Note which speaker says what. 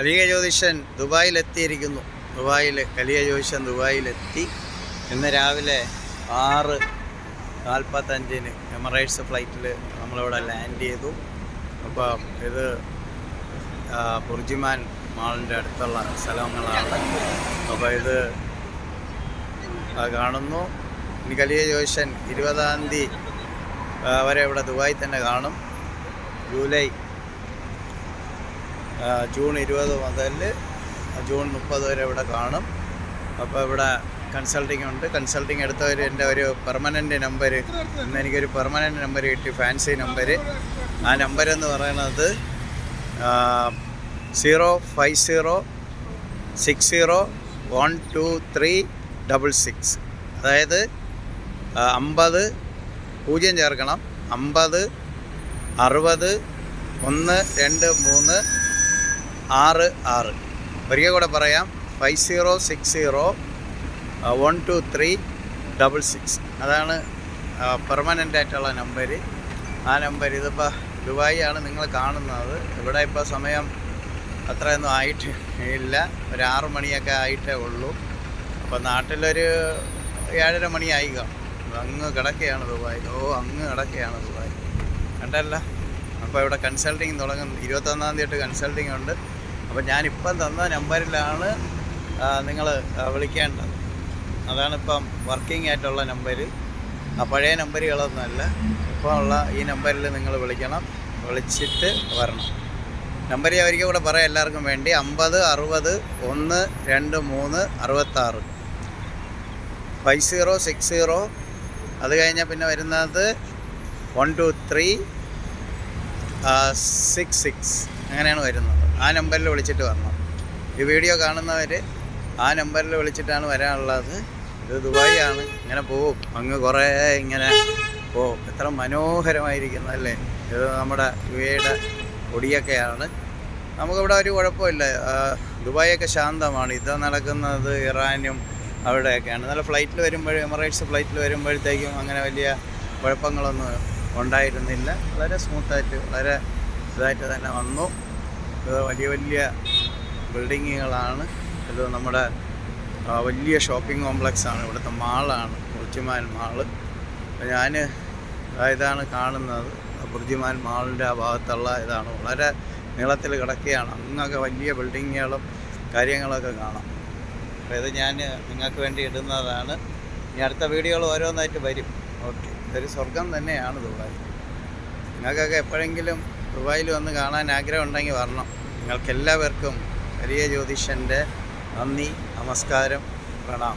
Speaker 1: കലിക ജ്യോതിഷൻ ദുബായിലെത്തിയിരിക്കുന്നു. ദുബായിൽ കലിക ജ്യോതിഷൻ ദുബായിലെത്തി. ഇന്ന് രാവിലെ ആറ് നാൽപ്പത്തഞ്ചിന് എമറേറ്റ്സ് ഫ്ലൈറ്റിൽ നമ്മളിവിടെ ലാൻഡ് ചെയ്തു. അപ്പം ഇത് ബുർജിമാൻ മാളിന്റെ അടുത്തുള്ള സ്ഥലങ്ങളാണ്. അപ്പോൾ ഇത് കാണുന്നു. ഇനി കലിക ജ്യോതിഷൻ ഇരുപതാം തീയതി വരെ ഇവിടെ ദുബായി തന്നെ കാണും. ജൂലൈ ജൂൺ ഇരുപത് മുതൽ ജൂൺ മുപ്പത് വരെ ഇവിടെ കാണും. അപ്പോൾ ഇവിടെ കൺസൾട്ടിംഗ് ഉണ്ട്. കൺസൾട്ടിംഗ് എടുത്തവർ എന്റെ ഒരു പെർമനന്റ് നമ്പർ ഇന്ന് എനിക്കൊരു പെർമനന്റ് നമ്പർ കിട്ടി ഫാൻസി നമ്പർ ആ നമ്പർ എന്ന് പറയുന്നത് zero five zero six zero one two three double six അതായത് അമ്പത് പൂജ്യം ചേർക്കണം. അമ്പത് അറുപത് ഒന്ന് രണ്ട് മൂന്ന് ആറ് ആറ്. ഒരിക്കൽ കൂടെ പറയാം. Five zero six zero one two three double six. അതാണ് പെർമനന്റ് ആയിട്ടുള്ള നമ്പർ ആ നമ്പർ ഇതിപ്പോൾ ദുബായി ആണ് നിങ്ങൾ കാണുന്നത്. ഇവിടെ ഇപ്പോൾ സമയം അത്രയൊന്നും ആയിട്ട് ഇല്ല. ഒരു ആറു മണിയൊക്കെ ആയിട്ടേ ഉള്ളൂ. അപ്പോൾ നാട്ടിലൊരു ഏഴര മണിയായി കാണും അങ്ങ് കിടക്കുകയാണ് ദുബായ്. ഓ അങ്ങ് കിടക്കുകയാണ് ദുബായ്. കണ്ടല്ല? അപ്പോൾ ഇവിടെ കൺസൾട്ടിങ് തുടങ്ങും ഇരുപത്തൊന്നാം തീയതി തൊട്ട് കൺസൾട്ടിങ് ഉണ്ട്. അപ്പോൾ ഞാനിപ്പം തന്ന നമ്പറിലാണ് നിങ്ങൾ വിളിക്കേണ്ടത്. അതാണിപ്പം വർക്കിംഗ് ആയിട്ടുള്ള നമ്പർ ആ പഴയ നമ്പറുകളൊന്നുമല്ല. ഇപ്പോൾ ഉള്ള ഈ നമ്പറിൽ നിങ്ങൾ വിളിക്കണം. വിളിച്ചിട്ട് വരണം. നമ്പർ ഒരിക്കൽ കൂടെ പറയാം എല്ലാവർക്കും വേണ്ടി. അമ്പത് അറുപത് ഒന്ന് രണ്ട് മൂന്ന് അറുപത്താറ്. Five zero six zero. അത് കഴിഞ്ഞാൽ പിന്നെ വരുന്നത് one two three six six. അങ്ങനെയാണ് വരുന്നത്. ആ നമ്പറിൽ വിളിച്ചിട്ട് വരണം. ഈ വീഡിയോ കാണുന്നവർ ആ നമ്പറിൽ വിളിച്ചിട്ടാണ് വരാനുള്ളത്. ഇത് ദുബായി ആണ് ഇങ്ങനെ പോവും. അങ്ങ് കുറേ ഇങ്ങനെ പോവും. എത്ര മനോഹരമായിരിക്കുന്നു അല്ലേ ഇത് നമ്മുടെ ഇവയുടെ ഒടിയൊക്കെയാണ് നമുക്കിവിടെ ഒരു കുഴപ്പമില്ല. ദുബായൊക്കെ ശാന്തമാണ്. ഇത് നടക്കുന്നത് ഇറാനും അവിടെയൊക്കെയാണ്. നല്ല ഫ്ലൈറ്റിൽ വരുമ്പോഴും എമറേറ്റ്സ് ഫ്ലൈറ്റിൽ വരുമ്പോഴത്തേക്കും അങ്ങനെ വലിയ കുഴപ്പങ്ങളൊന്നും ഉണ്ടായിരുന്നില്ല. വളരെ സ്മൂത്തായിട്ട് വളരെ ഇതായിട്ട് തന്നെ വന്നു. ഇത് വലിയ വലിയ ബിൽഡിങ്ങുകളാണ്. ഇത് നമ്മുടെ വലിയ ഷോപ്പിംഗ് കോംപ്ലക്സ് ആണ് ഇവിടുത്തെ മാളാണ് ബുർജിമാൻ മാൾ. ഞാൻ ഇതാണ് കാണുന്നത്. ബുർജിമാൻ മാളിന്റെ ആ ഭാഗത്തുള്ള ഇതാണ്. വളരെ നീളത്തിൽ കിടക്കുകയാണ്. അങ്ങൊക്കെ വലിയ ബിൽഡിങ്ങുകളും കാര്യങ്ങളൊക്കെ കാണാം. അപ്പോൾ ഇത് ഞാൻ നിങ്ങൾക്ക് വേണ്ടി ഇടുന്നതാണ്. ഇനി അടുത്ത വീഡിയോകൾ ഓരോന്നായിട്ട് വരും. ഓക്കെ. ഇതൊരു സ്വർഗം തന്നെയാണ് ദുബായ്. നിങ്ങൾക്കൊക്കെ എപ്പോഴെങ്കിലും ദുബായിൽ വന്ന് കാണാൻ ആഗ്രഹം ഉണ്ടെങ്കിൽ വരണം. നിങ്ങൾക്കെല്ലാവർക്കും വലിയ ജ്യോതിഷന്റെ നന്ദി നമസ്കാരം പ്രണാം